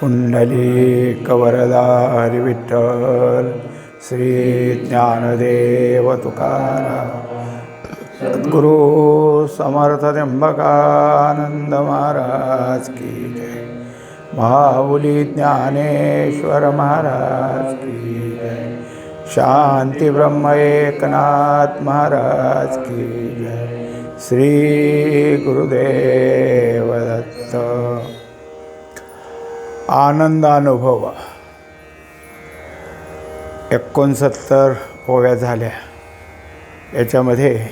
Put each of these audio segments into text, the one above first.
पुंडलीकवरदारि विठ्ठल श्री ज्ञानदेव तुकाराम। सद्गुरु समर्थ त्र्यंबकानंद महाराज की जय। महाबुली ज्ञानेश्वर महाराज की जय। शांती ब्रह्म एकनाथ महाराज की जय। श्री गुरुदेव दत्त। आनंदानुभव. एकोणसत्तर ओव्या झाल्या. याच्यामध्ये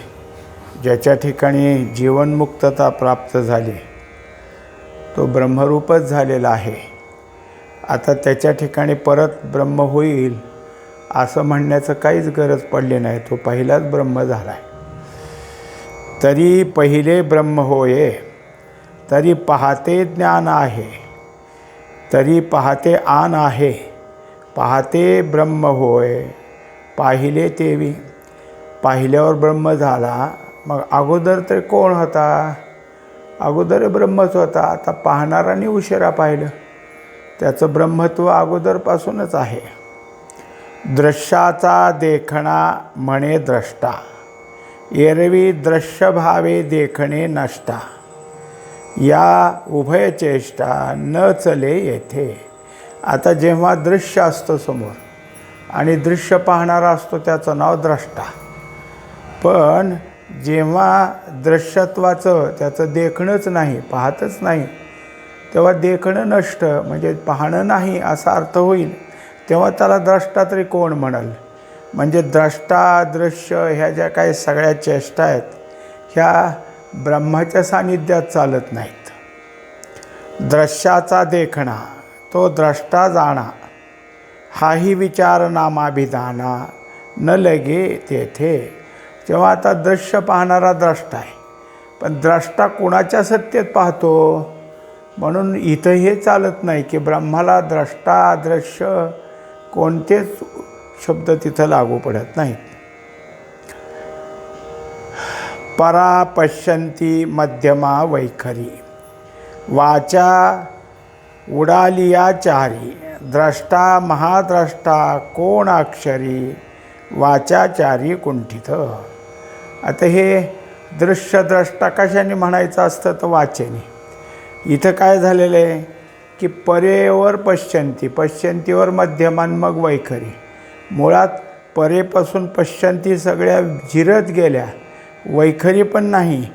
ज्याच्या ठिकाणी जीवनमुक्तता प्राप्त झाली तो ब्रह्मरूपच झालेला आहे. आता त्याच्या ठिकाणी परत ब्रह्म होईल असं म्हणण्याचं काहीच गरज पडली नाही. तो पहिलाच ब्रह्म झाला आहे तरी पहिले ब्रह्म होये तरी पाहते ज्ञान आहे. तरी पाहते आन आहे. पाहते ब्रह्म होय. पाहिले तेवी. पाहिल्यावर ब्रह्म झाला. मग अगोदर तर कोण होता? अगोदर ब्रह्मच होता. आता पाहणाराने उशिरा पाहिलं. त्याचं ब्रह्मत्व अगोदरपासूनच आहे. दृश्याचा देखणा म्हणे द्रष्टा. एरवी दृश्य भावे देखणे नष्टा. या उभय चेष्टा न चले येथे. आता जेव्हा दृश्य असतं समोर आणि दृश्य पाहणारा असतो त्याचं नाव द्रष्टा. पण जेव्हा दृश्यत्वाचं त्याचं देखणंच नाही पाहतच नाही तेव्हा देखणं नष्ट म्हणजे पाहणं नाही असा अर्थ होईल. तेव्हा त्याला द्रष्टा तरी कोण म्हणाल? म्हणजे द्रष्टा दृश्य ह्या ज्या काही सगळ्या चेष्टा आहेत ह्या ब्रह्माच्या सान्निध्यात चालत नाहीत. दृश्याचा देखणा तो द्रष्टा जाणा हाही विचार नामाभिधाना न लगे तेथे. जेव्हा आता दृश्य पाहणारा द्रष्टा आहे पण द्रष्टा कुणाच्या सत्तेत पाहतो? म्हणून इथं हे चालत नाही की ब्रह्माला द्रष्टा दृश्य कोणतेच शब्द तिथं लागू पडत नाहीत. परा पश्यंती मध्यमा वैखरी वाचा उडालिया चारी द्रष्टा महाद्रष्टा कोण अक्षरी वाचाचारी कुंठित। आता हे दृश्यद्रष्टा कशाने म्हणायचं असतं तर वाचेने। इथं काय झालेलं आहे की परेवर पश्यंती पश्यंतीवर मध्यमान मग वैखरी। मुळात परेपासून पश्यंती सगळ्या झिरत गेल्या वैखरी पण नाही.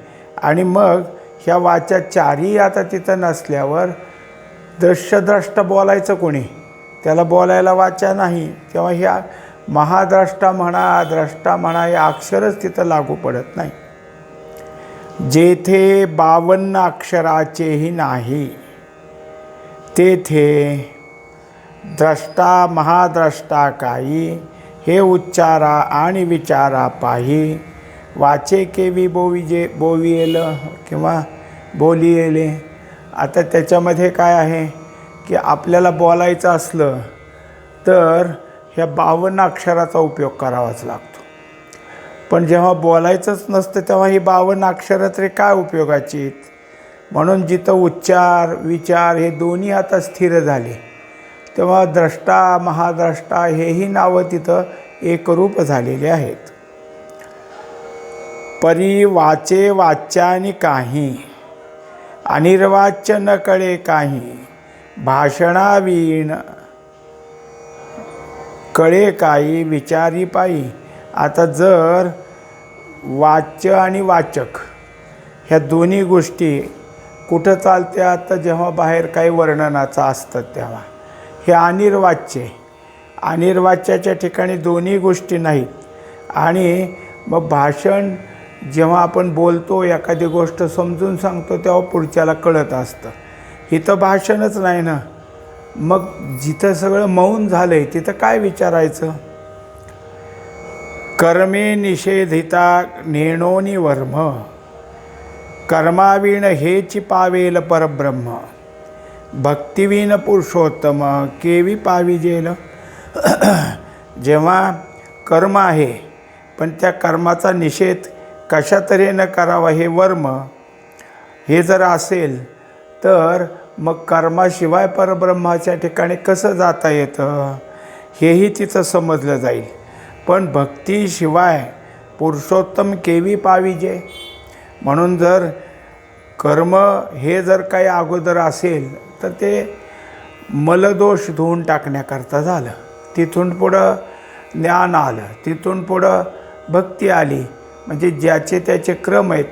आणि मग ह्या वाच्या चारही आता तिथं नसल्यावर दृश्यद्रष्ट बोलायचं कोणी? त्याला बोलायला वाचा नाही. तेव्हा ह्या महाद्रष्टा म्हणा द्रष्टा म्हणा हे अक्षरच तिथं लागू पडत नाही. जेथे बावन्न अक्षराचेही नाही तेथे द्रष्टा महाद्रष्टा काही हे उच्चारा आणि विचारा पाही वाचे केवी बोविजे बोवियेल किंवा बोलियेले आता त्याच्यामध्ये काय आहे की आपल्याला बोलायचं असलं तर ह्या बावन्न अक्षराचा उपयोग करावाच लागतो. पण जेव्हा बोलायचंच नसतं तेव्हा ही बावन्न अक्षरं तरी काय उपयोगाची? म्हणून जिथं उच्चार विचार हे दोन्ही आता स्थिर झाले तेव्हा द्रष्टा महाद्रष्टा हेही नावं तिथं एकरूप झालेली आहेत. परी वाचे वाच्यानी काही अनिर्वाच्य न कळे काही भाषणावीण कळे काही विचारी पायी. आता जर वाच्य आणि वाचक ह्या दोन्ही गोष्टी कुठं चालत्या तर जेव्हा बाहेर काही वर्णनाचं असतं तेव्हा. हे अनिर्वाच्य अनिर्वाच्याच्या ठिकाणी दोन्ही गोष्टी नाहीत. आणि मग भाषण जेव्हा आपण बोलतो एखादी गोष्ट समजून सांगतो तेव्हा पुढच्याला कळत असतं. इथं भाषणच नाही ना. मग जिथं सगळं मौन झालं आहे तिथं काय विचारायचं? कर्मे निषेधिता नेणोनी वर्म. कर्मावीण हेची पावेल परब्रह्म. भक्तिवीन पुरुषोत्तम केवी पाविजेल जेव्हा कर्म आहे पण त्या कर्माचा निषेध कशा तऱ्हेनं करावा हे वर्म हे जर असेल तर मग कर्माशिवाय परब्रह्माच्या ठिकाणी कसं जाता येतं? हेही तिथं समजलं जाईल. पण भक्तीशिवाय पुरुषोत्तम केवी पाविजे? म्हणून जर कर्म हे जर काही अगोदर असेल तर ते मलदोष धुवून टाकण्याकरता झालं. तिथून पुढं ज्ञान आलं. तिथून पुढं भक्ती आली. म्हणजे ज्याचे त्याचे क्रम आहेत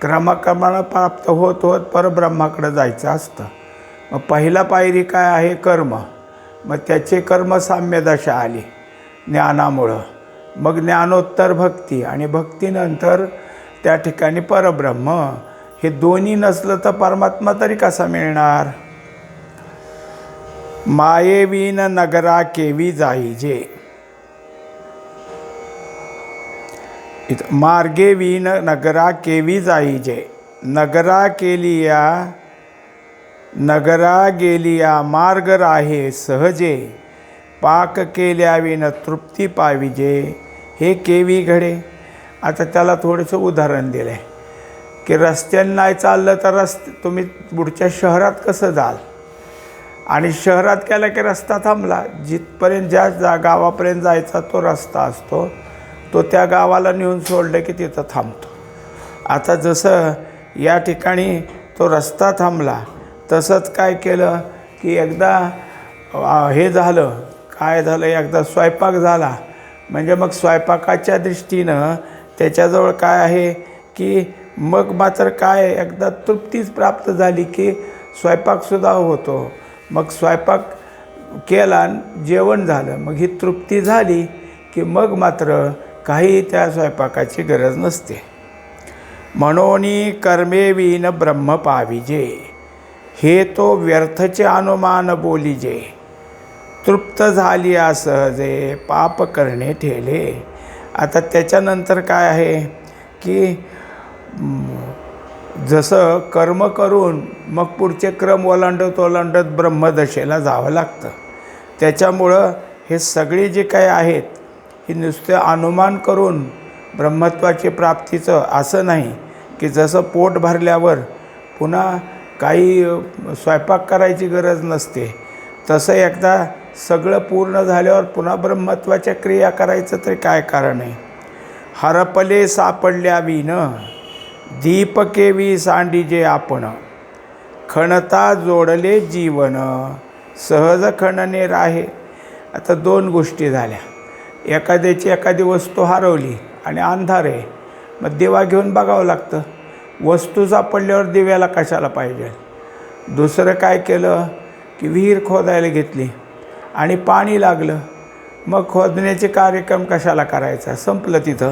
क्रमाक्रमानं प्राप्त होत होत परब्रह्माकडं जायचं असतं. मग पहिला पायरी काय आहे? कर्म. मग त्याचे कर्म साम्यदशा आली ज्ञानामुळं. मग ज्ञानोत्तर भक्ती आणि भक्तीनंतर त्या ठिकाणी परब्रह्म. हे दोन्ही नसलं तर परमात्मा तरी कसा मिळणार? मायेवीन नगरा केवी जाईजे इथं मार्गे वीन नगरा केवी जाईजे. नगरा केलिया नगरा गेलिया मार्ग राहे सहजे. पाक केल्या विन तृप्ती पाविजे. हे केवी घडे. आता त्याला थोडंसं उदाहरण दिलं आहे की रस्त्याने नाही चाललं तर रस्ते तुम्ही पुढच्या शहरात कसं जाल? आणि शहरात गेलं की रस्ता थांबला. जिथपर्यंत ज्या जा गावापर्यंत जायचा तो रस्ता असतो तो त्या गावाला नेऊन सोडलं की तिथं थांबतो. आता जसं या ठिकाणी तो रस्ता थांबला तसंच काय केलं की एकदा हे झालं काय झालं एकदा स्वयंपाक झाला. म्हणजे मग स्वयंपाकाच्या दृष्टीनं त्याच्याजवळ काय आहे की मग मात्र काय एकदा तृप्तीच प्राप्त झाली की स्वयंपाकसुद्धा होतो. मग स्वयंपाक केला आणि जेवण झालं. मग ही तृप्ती झाली की मग मात्र काही त्या स्वयंपाकाची गरज नसते. म्हणून कर्मेवीन ब्रह्म पाविजे हे तो व्यर्थचे अनुमान बोलिजे तृप्त झाली असहजे पाप करणे ठेले. आता त्याच्यानंतर काय आहे? की जसं कर्म करून मग पुढचे क्रम ओलांडत ओलांडत ब्रह्मदशेला जावं लागतं. त्याच्यामुळं हे सगळे जे काही आहेत ही नुसते अनुमान करून ब्रह्मत्वाची प्राप्तीचं असं नाही की जसं पोट भरल्यावर पुन्हा काही स्वयंपाक करायची गरज नसते. तसं एकदा सगळं पूर्ण झाल्यावर पुन्हा ब्रह्मत्वाच्या क्रिया करायचं तरी काय कारण आहे? हरपले सापडल्या विन दीपकेवी सांडीजे आपण. खणता जोडले जीवन सहज खणणे राहे. आता दोन गोष्टी झाल्या. एखाद्याची एखादी वस्तू हरवली आणि अंधार आहे मग दिवा घेऊन बघावं लागतं. वस्तू सापडल्यावर दिव्याला कशाला पाहिजे? दुसरं काय केलं की विहीर खोदायला घेतली आणि पाणी लागलं मग खोदण्याचे कार्यक्रम कशाला करायचा? संपलं तिथं.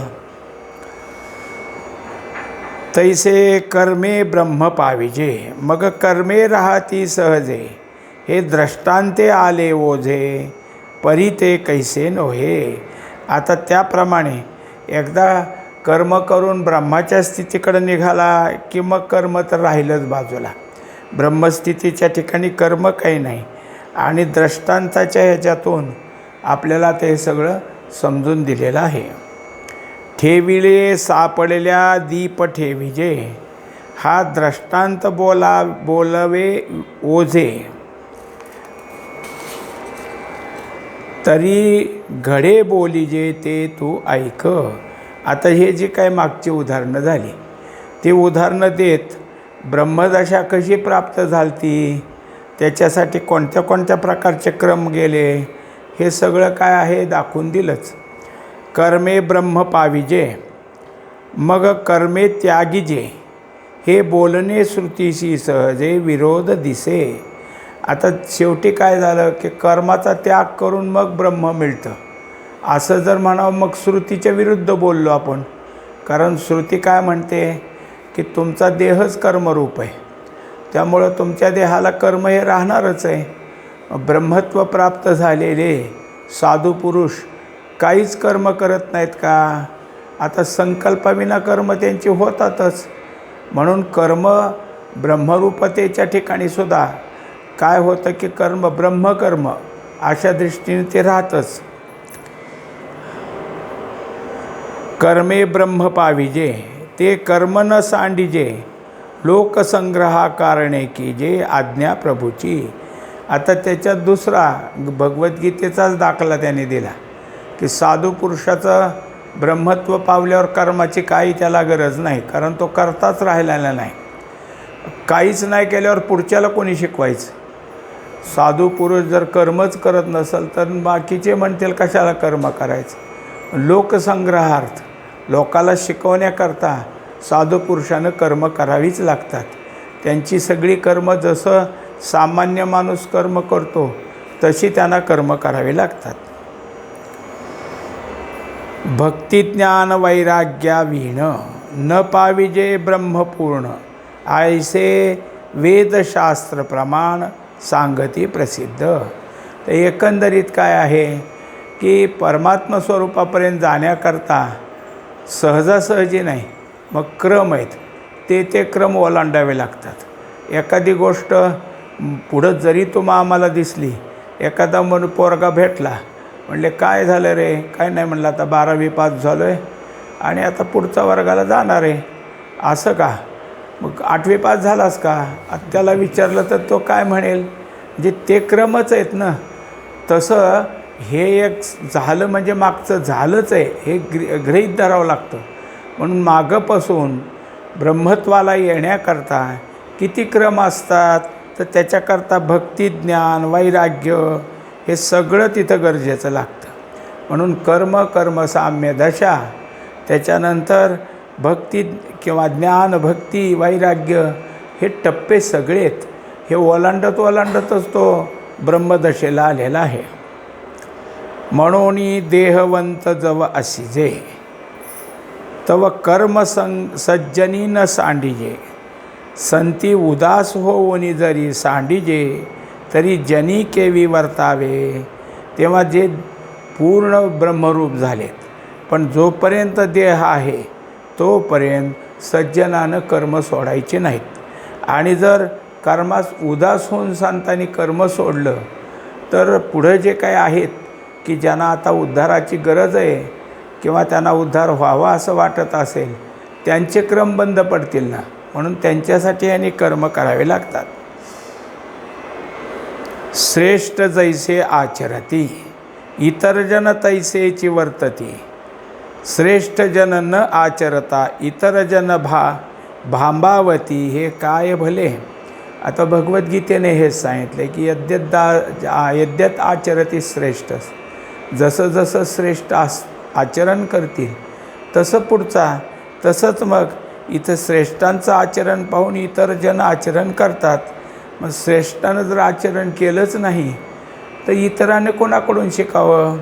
तैसे कर्मे ब्रह्म पाविजे मग कर्मे राहती सहजे हे द्रष्टांते आले ओझे. परी ते कैसे नोहे? आता त्याप्रमाणे एकदा कर्म करून ब्रह्माच्या स्थितीकडे निघाला की मग कर्म तर राहिलंच बाजूला. ब्रह्मस्थितीच्या ठिकाणी कर्म काही नाही आणि द्रष्टांताच्या ह्याच्यातून आपल्याला ते सगळं समजून दिलेलं आहे. ठेविले सापडलेल्या दीप ठेविजे. हा द्रष्टांत बोला बोलवे ओझे. तरी घडे बोली जे ते तू ऐक. आता हे जे काय मागची उदाहरणं झाली ती उदाहरणं देत ब्रह्मदशा कशी प्राप्त झालती? त्याच्यासाठी कोणत्या कोणत्या प्रकारचे क्रम गेले? हे सगळं काय आहे दाखवून दिलंच. कर्मे ब्रह्म पाविजे मग कर्मे त्यागीजे. हे बोलणे श्रुतीशी सहजे विरोध दिसे. आता शेवटी काय झालं की कर्माचा त्याग करून मग ब्रह्म मिळतं. असं जर म्हणावं मग श्रुतीच्या विरुद्ध बोललो आपण. कारण श्रुती काय म्हणते की तुमचा देहच कर्मरूप आहे. त्यामुळं तुमच्या देहाला कर्म हे राहणारच आहे. ब्रह्मत्व प्राप्त झालेले साधू पुरुष काहीच कर्म करत नाहीत का? आता संकल्पाविना कर्म त्यांची होतातच. म्हणून कर्म ब्रह्मरूपतेच्या ठिकाणी सुद्धा काय होतं की कर्म ब्रह्मकर्म अशा दृष्टीने ते राहतच. कर्मे ब्रह्म पाविजे ते कर्म न सांडिजे लोकसंग्रहाकारणे की जे आज्ञा प्रभूची. आता त्याच्यात दुसरा भगवद्गीतेचाच दाखला त्याने दिला की साधू पुरुषाचं ब्रह्मत्व पावल्यावर कर्माची काही त्याला गरज नाही कारण तो करताच राहिलेला नाही. काहीच नाही केल्यावर पुढच्याला कोणी शिकवायचं? साधू पुरुष जर कर्मच करत नसेल तर बाकीचे म्हणतील कशाला कर्म करायचं? लोकसंग्रहार्थ लोकाला शिकवण्याकरता साधू पुरुषानं कर्म करावीच लागतात. त्यांची सगळी कर्म जसं सामान्य माणूस कर्म करतो तशी त्यांना कर्म करावी लागतात. भक्तिज्ञान वैराग्यावीण न पाविजे ब्रह्मपूर्ण आयसे वेदशास्त्र प्रमाण सांगती प्रसिद्ध. तर एकंदरीत काय आहे? की परमात्मा स्वरूपापर्यंत जाण्याकरता सहजासहजी नाही मग क्रम आहेत. ते ते क्रम ओलांडावे लागतात. एखादी गोष्ट पुढं जरी तुम्हा आम्हाला दिसली एखादा मन पोरगा भेटला म्हणले काय झालं रे? काय नाही म्हणलं आता बारावी पास झालो आहे आणि आता पुढच्या वर्गाला जाणार आहे. असं का? मग आठवी पास झालास का? त्याला विचारलं तर तो काय म्हणेल? म्हणजे ते क्रमच आहेत ना. तसं हे एक झालं म्हणजे मागचं झालंच आहे. हे ग्र गृहीत धरावं लागतं. म्हणून मागंपासून ब्रह्मत्वाला येण्याकरता किती क्रम असतात? तर त्याच्याकरता भक्ती ज्ञान वैराग्य हे सगळं तिथं गरजेचं लागतं. म्हणून कर्म कर्म साम्य दशा त्याच्यानंतर भक्ती किंवा ज्ञान भक्ती वैराग्य हे टप्पे सगळेत हे ओलांडत ओलांडतच तो ब्रह्मदशेला आलेला आहे. म्हणून देहवंत जव असिजे तव कर्म सं सज्जनी न सांडिजे. संती उदास होऊनी जरी सांडिजे तरी जनी केवी वर्तावे. तेव्हा जे पूर्ण ब्रह्मरूप झालेत. पण जोपर्यंत देह आहे तोपर्यंत सज्जनानं कर्म सोडायचे नाहीत. आणि जर कर्मास उदास होऊन संतांनी कर्म सोडलं तर पुढं जे काय आहेत की ज्यांना आता उद्धाराची गरज आहे किंवा त्यांना उद्धार व्हावा असं वाटत असेल त्यांचे क्रम बंद पडतील ना? म्हणून त्यांच्यासाठी यांनी कर्म करावे लागतात. श्रेष्ठ जैसे आचरती इतर जन तैसेची वर्तती श्रेष्ठ जन न आचरता इतर जन भा भांबावती हे काय भले? आता भगवद्गीतेने हे सांगितले की यद्यद्दा यद्यत आचरती श्रेष्ठ जसं जसं श्रेष्ठ आस आचरण करतील तसं पुढचा तसंच मग इथं श्रेष्ठांचं आचरण पाहून इतर जन आचरण करतात. मग श्रेष्ठानं जर आचरण केलंच नाही तर इतरांनी कोणाकडून शिकावं?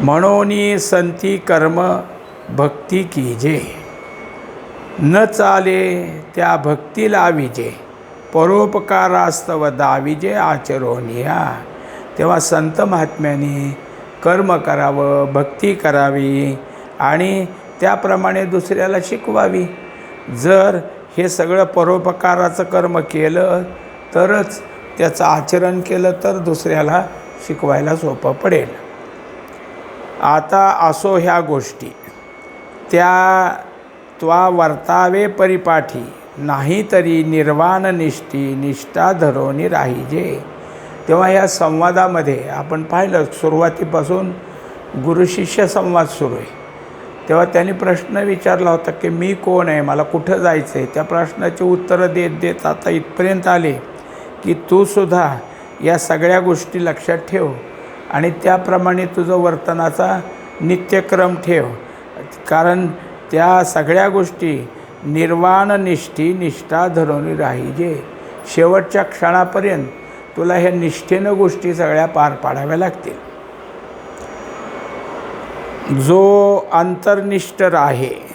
म्हणून संती कर्म भक्ती कीजे न चाले त्या भक्तीला विजे. परोपकारास्तव दाविजे आचरोनिया तेव्हा संत महात्म्याने कर्म करावं भक्ती करावी आणि त्याप्रमाणे दुसऱ्याला शिकवावी. जर हे सगळं परोपकाराचं कर्म केलं तरच त्याचं आचरण केलं तर दुसऱ्याला शिकवायला सोपं पडेल. आता असो ह्या गोष्टी. त्या त्वा वर्तावे परिपाठी. नाही तरी निर्वाण निष्ठी निष्ठा धरोनी राहिजे. तेव्हा या संवादामध्ये आपण पाहिलं सुरुवातीपासून गुरुशिष्य संवाद सुरू आहे. तेव्हा त्यांनी प्रश्न विचारला होता की मी कोण आहे? मला कुठं जायचं आहे त्या प्रश्नाची उत्तरं देत देत आता इथपर्यंत आले की तूसुद्धा या सगळ्या गोष्टी लक्षात ठेव. आणि त्याप्रमाणे तुझं वर्तनाचा नित्यक्रम ठेव. कारण त्या सगळ्या गोष्टी निर्वाण निष्ठी निष्ठा धरून राहिजे. शेवटच्या क्षणापर्यंत तुला ह्या निष्ठेनं गोष्टी सगळ्या पार पाडाव्या लागतील. जो अंतर्निष्ठ राहे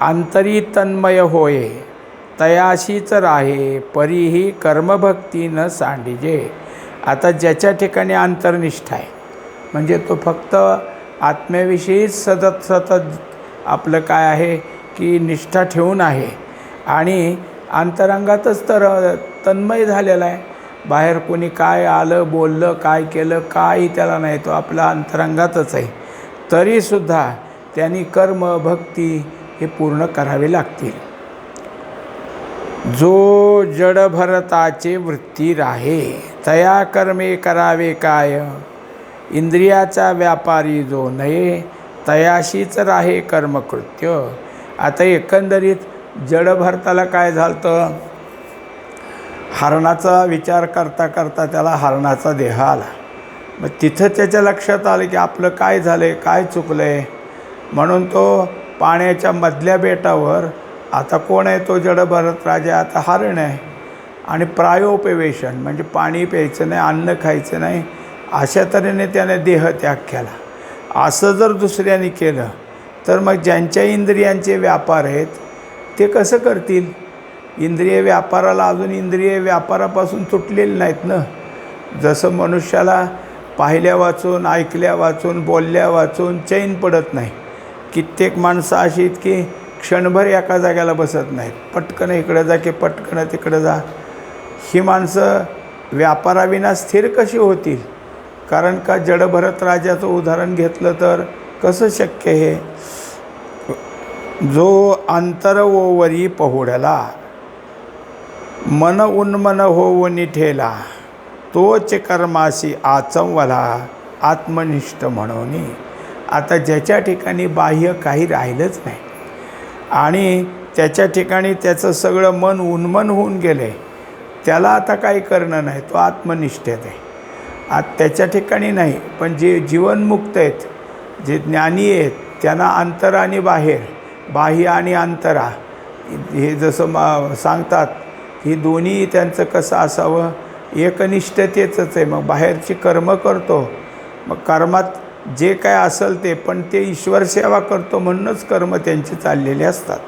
अंतरी तन्मय होय तयाशीच राहे परीही कर्मभक्तीनं सांडिजे. आता ज्याच्या ठिकाणी अंतर्निष्ठ आहे म्हणजे तो फक्त आत्म्याविषयीच सतत सतत आपलं काय आहे की निष्ठा ठेवून आहे. आणि अंतरंगातच तर तन्मय झालेला आहे. बाहेर कोणी काय आलं बोललं काय केलं काही त्याला नाही तो आपला अंतरंगातच आहे. तरीसुद्धा त्यांनी कर्म भक्ती हे पूर्ण करावे लागतील. जो जडभरताचे वृत्ती राहे. तया कर्मे करावे काय? इंद्रियाचा व्यापारी जो नये तयाशीच राहे कर्मकृत्य. आता एकंदरीत जड भरताला काय झालं हरणाचा विचार करता करता त्याला हरणाचा देह आला. मग तिथं त्याच्या लक्षात आलं की आपलं काय झालं आहे काय चुकलं आहे म्हणून तो पाण्याच्या मधल्या बेटावर आता कोण आहे तो जड भरत राजा? आता हरण आहे. आणि प्रायोपवेशन म्हणजे पाणी प्यायचं नाही अन्न खायचं नाही अशा तऱ्हेने त्याने देह त्याग केला. असं जर दुसऱ्याने केलं तर मग ज्यांच्या इंद्रियांचे व्यापार आहेत ते कसं करतील? इंद्रिय व्यापाराला अजून इंद्रिय व्यापारापासून तुटलेले नाहीत ना? जसं मनुष्याला पाहिल्या वाचून ऐकल्या वाचून बोलल्या वाचून चैन पडत नाही. कित्येक माणसं अशी इतकी क्षणभर एका जाग्याला बसत नाहीत. पटकन इकडं जा की पटकन तिकडं जा. ही माणसं व्यापाराविना स्थिर कशी होतील? कारण का जडभरत राजाचं उदाहरण घेतलं तर कसं शक्य हे? जो अंतरवोवरी पहुडला मन उन्मन होवनी ठेला तोच कर्माशी आचंवला आत्मनिष्ठ म्हणून. आता ज्याच्या ठिकाणी बाह्य काही राहिलंच नाही आणि त्याच्या ठिकाणी त्याचं सगळं मन उन्मन होऊन गेलं आहे त्याला आता काही करणं नाही तो आत्मनिष्ठेत आहे. आत त्याच्या ठिकाणी नाही पण जे जीवनमुक्त आहेत जे ज्ञानी आहेत त्यांना अंतर आणि बाहेर बाह्य आणि अंतरा हे जसं म सांगतात ही दोन्ही त्यांचं कसं असावं? एकनिष्ठतेचंच आहे. मग बाहेरची कर्म करतो मग कर्मात जे काय असेल ते पण ते ईश्वर सेवा करतो म्हणूनच कर्म त्यांचे चाललेले असतात.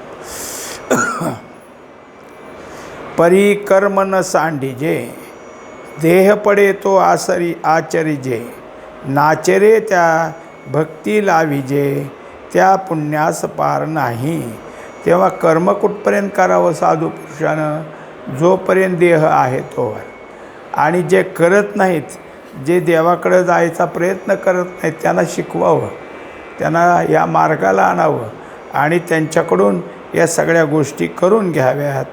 परी कर्म न सांडीजे. देह पडे तो आसरी आचरिजे. नाचरे त्या भक्ती लाविजे. त्या पुण्यास पार नाही. तेव्हा कर्म कुठपर्यंत करावं साधू पुरुषानं? जोपर्यंत देह आहे तोवर. आणि जे करत नाहीत जे देवाकडं जायचा प्रयत्न करत नाहीत त्यांना शिकवावं. त्यांना या मार्गाला आणावं. आणि त्यांच्याकडून या सगळ्या गोष्टी करून घ्याव्यात.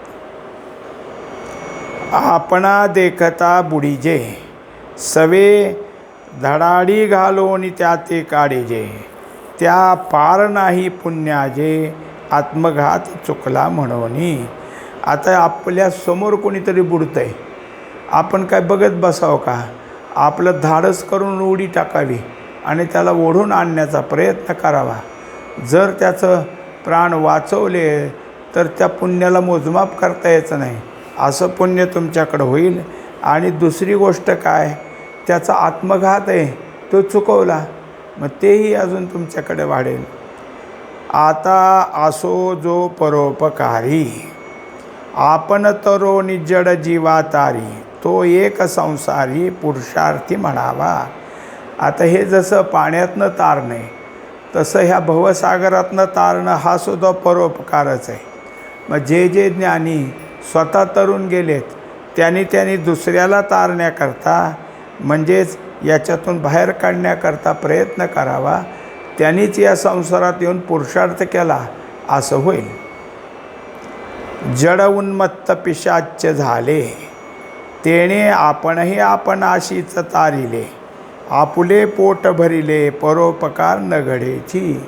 आपणा देखता बुडीजे. सवे धडाडी घालून त्या ते काढीजे त्या पार नाही पुण्याजे आत्मघात चुकला म्हणून. आता आपल्यासमोर कोणीतरी बुडतं आहे आपण काय बघत बसावं का? आपलं धाडस करून उडी टाकावी आणि त्याला ओढून आणण्याचा प्रयत्न करावा. जर त्याचं प्राण वाचवले तर त्या पुण्याला मोजमाप करता यायचं नाही. असं पुण्य तुमच्याकडं होईल. आणि दुसरी गोष्ट काय? त्याचा आत्मघात आहे. तो चुकवला. मग तेही अजून तुमच्याकडे वाढेल. आता असो जो परोपकारी. आपण तरो निजड जीवा तारी तो एक संसारी पुरुषार्थी म्हणावा. आता हे जसं पाण्यातनं तारणे तसं ह्या भवसागरातनं तारणं हा सुद्धा परोपकारच आहे. मग जे जे ज्ञानी स्वतः तरुण गेलेत. त्यांनी त्यांनी दुसऱ्याला तारण्याकरता म्हणजेच याच्यातून बाहेर काढण्याकरता प्रयत्न करावा. त्यांनीच या संसारात येऊन पुरुषार्थ केला असं होईल. जड उन्मत्त पिशाच्य झाले. तेणे आपणही आपण आशीच तारिले. आपुले पोट भरिले परोपकार न घडेची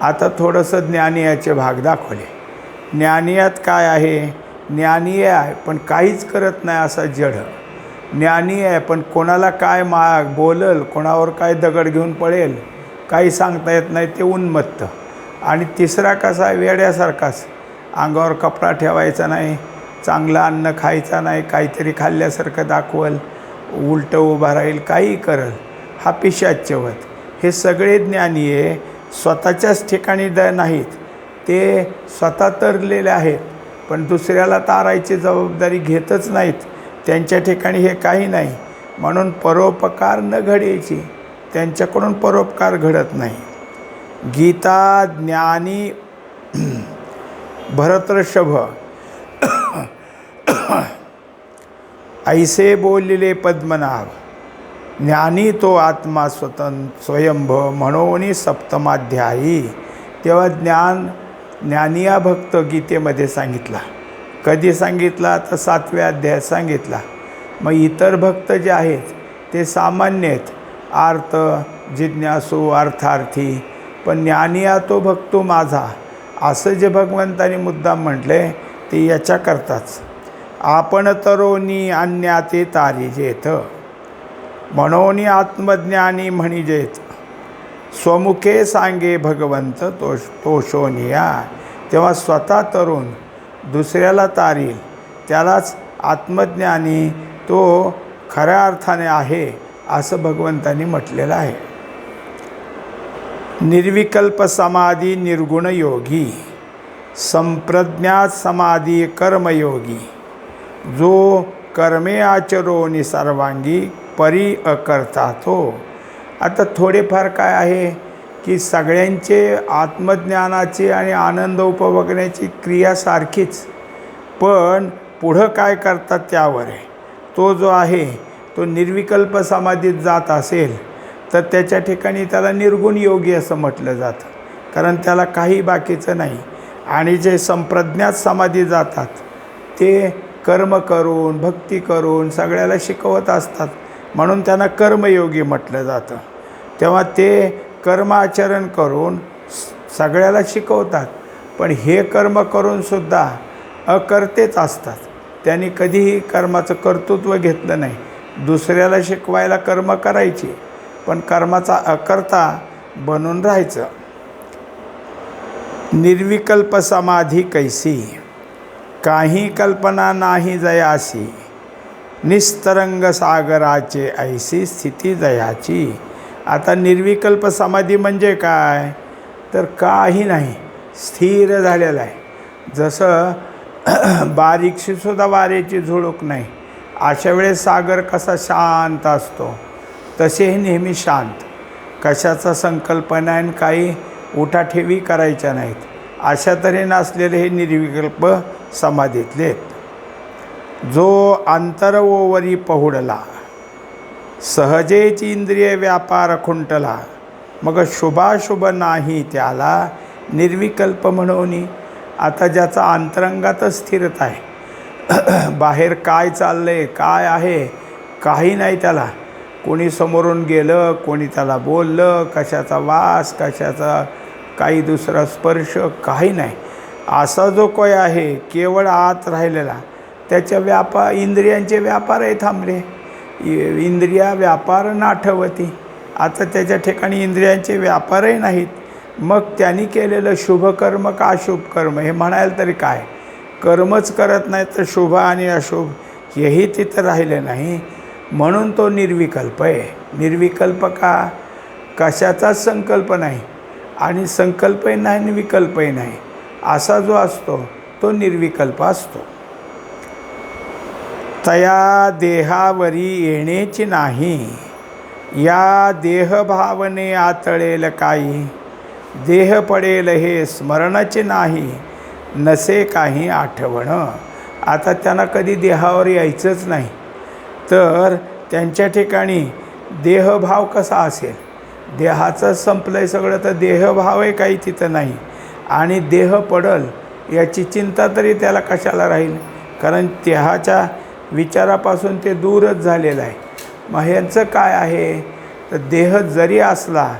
आता थोडंसं ज्ञानियाचे भाग दाखवले. ज्ञानियात काय आहे? ज्ञानी आहे पण काहीच करत नाही असा जड. ज्ञानी आहे पण कोणाला काय मा बोलल कोणावर काय दगड घेऊन पळेल काही सांगता येत नाही ते उन्मत्त. आणि तिसरा कसा वेड्यासारखाच. अंगावर कपडा ठेवायचा नाही चांगलं अन्न खायचा नाही काहीतरी खाल्ल्यासारखं दाखवल उलटं उभा राहील काही करल. हा पिशाच्यवत हे सगळे ज्ञानी आहे स्वतःच्याच ठिकाणी द नाहीत. ते स्वतः तरलेले आहेत. पण दुसऱ्याला तारायची जबाबदारी घेतच नाहीत. त्यांच्या ठिकाणी हे काही नाही. म्हणून परोपकार न घडायची. त्यांच्याकडून परोपकार घडत नाही. गीता ज्ञानी भरतर्षभ. ऐसे बोललेले पद्मनाभ. ज्ञानी तो आत्मा स्वतं स्वयंभ म्हणून सप्तमाध्यायी. तेव्हा ज्ञान ज्ञानिया भक्त गीतेमध्ये सांगितला. कधी सांगितला? तर सातव्या अध्यायात सांगितला. मग इतर भक्त जे आहेत ते सामान्य आहेत. आर्त जिज्ञासू अर्थार्थी. पण ज्ञानिया तो भक्तो माझा. असं जे भगवंतानी मुद्दाम म्हटले ते याच्याकरताच. आपण तरोनी अन्याते तारिजेत. म्हणून आत्मज्ञानी म्हणिजेत. स्वमुखे सांगे भगवंत तो तोषोनिया तेव्हा स्वतः तरुण दुसऱ्याला तारील त्यालाच आत्मज्ञानी तो खऱ्या अर्थाने आहे असं भगवंतांनी म्हटलेलं आहे. निर्विकल्प समाधी निर्गुण योगी संप्रज्ञा समाधी कर्मयोगी. जो कर्मे आचरोनी सर्वांगी परी अकर्ता तो. आता थोडेफार काय आहे की सगळ्यांचे आत्मज्ञानाची आणि आनंद उपभोगण्याची क्रिया सारखीच. पण पुढं काय करतात त्यावर? आहे तो जो आहे तो निर्विकल्प समाधीत जात असेल तर त्याच्या ठिकाणी त्याला निर्गुण योगी असं म्हटलं जातं. कारण त्याला काही बाकीचं नाही. आणि जे संप्रज्ञात समाधी जातात ते कर्म करून भक्ती करून सगळ्याला शिकवत असतात. म्हणून त्यांना कर्मयोगी म्हटलं जातं. तेव्हा ते कर्माचरण करून सगळ्याला शिकवतात. पण हे कर्म करूनसुद्धा अकर्तेच असतात. त्यांनी कधीही कर्माचं कर्तृत्व घेतलं नाही. दुसऱ्याला शिकवायला कर्म करायची पण कर्माचा अकर्ता बनून राहायचं. निर्विकल्प समाधी कैसी? काही कल्पना नाही जयासी. निस्तरंग सागराचे ऐसी स्थिती जयाची आता निर्विकल्प समाधी म्हणजे काय? तर काही नाही स्थिर झालेलं आहे. जसं बारीकशीसुद्धा वाऱ्याची झुळूक नाही. अशा वेळेस सागर कसा शांत असतो? तसे हे नेहमी शांत. कशाचा संकल्पना आणि काही उठाठेवी करायच्या नाहीत. अशा तऱ्हेनं असलेले हे निर्विकल्प समाधीतले. आहेत जो आंतरवोवरी पहुडला सहजेच इंद्रिय व्यापार खुंटला मग शुभाशुभ नाही त्याला निर्विकल्प म्हणून. आता ज्याचा अंतरंगातच स्थिरता आहे बाहेर काय चाललं आहे काय आहे काही नाही त्याला. कोणी समोरून गेलं कोणी त्याला बोललं कशाचा वास कशाचा काही दुसरा स्पर्श काही नाही. असा जो कोय आहे केवळ आत राहिलेला. त्याच्या व्यापार इंद्रियांचे व्यापारही थांबले इ- इंद्रिया व्यापार नाठवती. आता त्याच्या ठिकाणी इंद्रियांचे व्यापारही नाहीत. मग त्यांनी केलेलं शुभकर्म का अशुभ कर्म? हे म्हणायला तरी काय? कर्मच करत नाही तर शुभ आणि अशुभ हेही तिथं राहिले नाही. म्हणून तो निर्विकल्प आहे. निर्विकल्प का? कशाचाच संकल्प नाही. आणि संकल्पही नाही आणि विकल्पही नाही. असा जो असतो तो निर्विकल्प असतो. तया देहावरी येणेची नाही. या देहभावने आतळेल काही देह पडेल हे स्मरणाचे नाही नसे काही आठवण. आता त्यांना कधी देहावर यायचंच नाही. तर त्यांच्या ठिकाणी देहभाव कसा असेल? देहाचं संपलं आहे सगळं तर देहभाव आहे काही तिथं नाही. आणि देह पडल याची चिंता तरी त्याला कशाला राहील? कारण देहाच्या विचारापासून ते दूरच झालेलं आहे. मग ह्यांचं काय आहे? तर देह जरी असला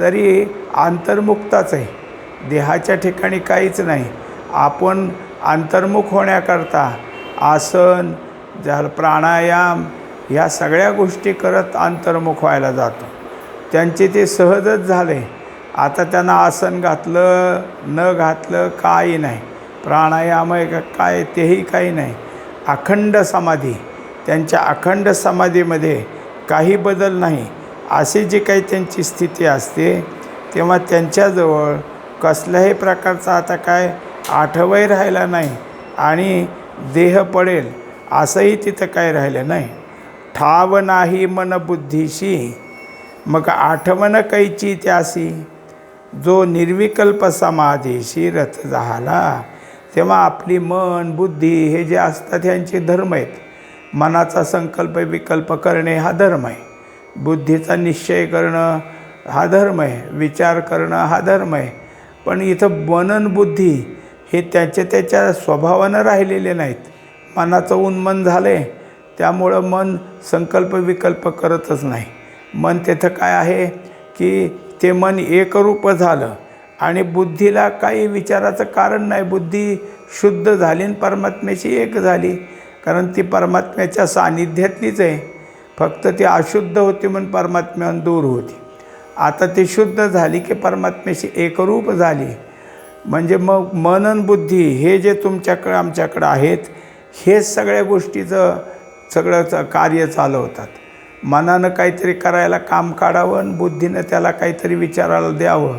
तरी अंतर्मुक्ताच आहे. देहाच्या ठिकाणी काहीच नाही. आपण अंतर्मुख होण्याकरता आसन ज्या प्राणायाम ह्या सगळ्या गोष्टी करत अंतर्मुख व्हायला जातो. त्यांचे ते सहजच झाले. आता त्यांना आसन घातलं न घातलं काही नाही. प्राणायाम आहे का काय तेही काही नाही. अखंड समाधी त्यांच्या अखंड समाधीमध्ये काही बदल नाही. अशी जी काही त्यांची स्थिती असते तेव्हा त्यांच्याजवळ कसल्याही प्रकारचा आता काय आठवही राहिला नाही आणि देह पडेल असंही तिथं काय राहिलं नाही. ठाव नाही मन बुद्धीशी. मग आठवण कैची त्यासी? जो निर्विकल्प समाधीशी रथ झाला तेव्हा आपली मन बुद्धी हे जे असतात ह्यांचे धर्म आहेत. मनाचा संकल्प विकल्प करणे हा धर्म आहे. बुद्धीचा निश्चय करणं हा धर्म आहे. विचार करणं हा धर्म आहे. पण इथं मनन बुद्धी हे त्याच्या त्याच्या स्वभावानं राहिलेले नाहीत. मनाचं उन्मन झालं आहे त्यामुळं मन संकल्प विकल्प करतच नाही. मन तिथं काय आहे? की ते मन एकरूप झालं. आणि बुद्धीला काही विचाराचं कारण नाही. बुद्धी शुद्ध झाली आणि परमात्म्याची एक झाली. कारण ती परमात्म्याच्या सान्निध्यातलीच आहे. फक्त ती अशुद्ध होती म्हणून परमात्म्याहून दूर होती. आता ती शुद्ध झाली की परमात्म्याशी एकरूप झाली. म्हणजे मग मनन बुद्धी हे जे तुमच्याकडं आमच्याकडं आहेत हे सगळ्या गोष्टीचं सगळं च- कार्य चालवतात. मनानं काहीतरी करायला काम काढावं आणि बुद्धीनं त्याला काहीतरी विचारायला द्यावं.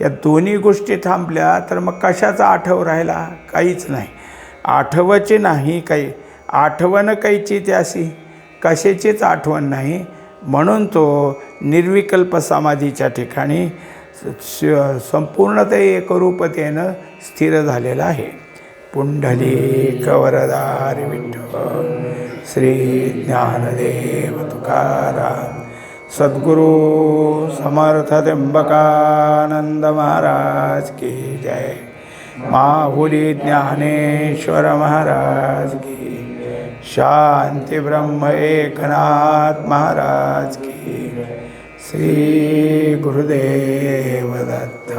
या दोन्ही गोष्टी थांबल्या तर मग कशाचा आठव राहिला? काहीच नाही. आठवाची नाही काही. आठवण काहीची त्याशी कशाचीच आठवण नाही. म्हणून तो निर्विकल्प समाधीच्या ठिकाणी संपूर्णतः एकरूपतेनं स्थिर झालेला आहे. पुंडली कवरदार विठ्ठल श्री ज्ञानदेव तुकाराम. सद्गुरु समर्थ त्र्यंबकानंद महाराज की जय। माहुली ज्ञानेश्वर महाराज की शांती ब्रह्म एकनाथ महाराज की श्री गुरुदेव दत्त।